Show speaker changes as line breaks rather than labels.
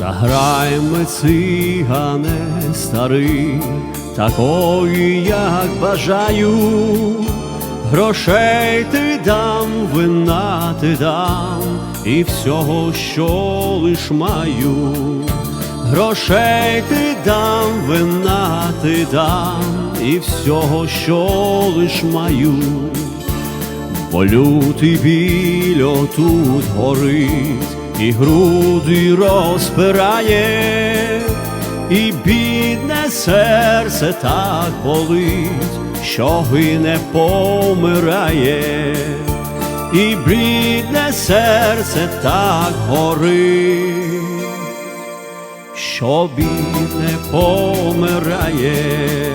Заграй ми цигане старий, такої, як бажаю, грошей ти дам, вина ти дам, і всього, що лиш маю, грошей ти дам, вина ти дам, і всього, що лиш маю. Бо лютий біль отут горить, і груди розпирає, і бідне серце так болить, що гине помирає, і бідне серце так горить, що бідне помирає.